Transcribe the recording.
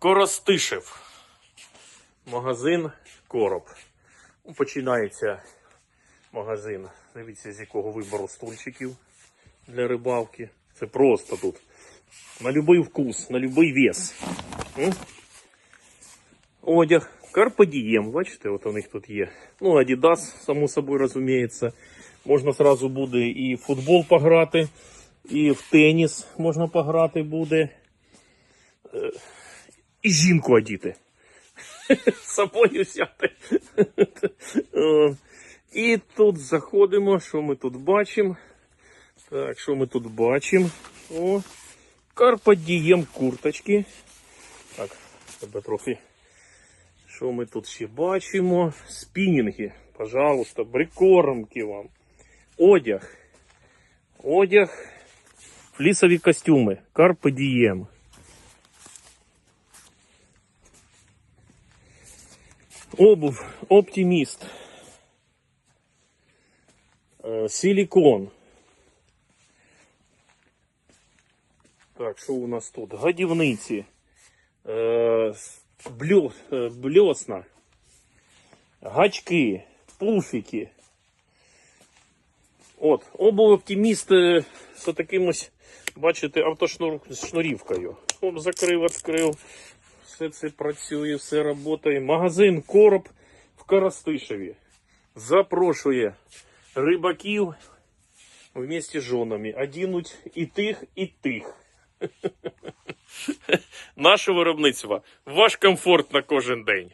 Коростишев. Магазин Короб. Ну, Починається магазин. Дивіться, з якого вибору стульчиків для рибалки. Це просто тут. На будь-який вкус, на будь-який вес. Одяг. Diem, бачите, от у них тут є. Ну, Adidas, само собою розуміється. Можна зразу буде і в футбол пограти, і в теніс можна пограти буде. І жінку одіти. Собою взяти. І тут заходимо, що ми тут бачимо. Так, що ми тут бачимо? О, Diem курточки. Так, тебе трохи. Що ми тут ще бачимо? Спінінги, пожалуйста, прикормки вам. Одяг. Одяг. Флісові костюми. Carpe Обувь. Оптиміст. Е, Силикон. Так, що у нас тут? Годівниці. Е, блю, е, бльосна. Гачки. Пуфики. От, обув оптиміст з таким бачите, автошнурівкою. Оп, закрив, відкрив. Все це працює, все працює. Магазин Короб в Коростишеві. Запрошує рибаків вместе з жонами. Одінуть і тих, і тих. Наше виробництво. Ваш комфорт на кожен день.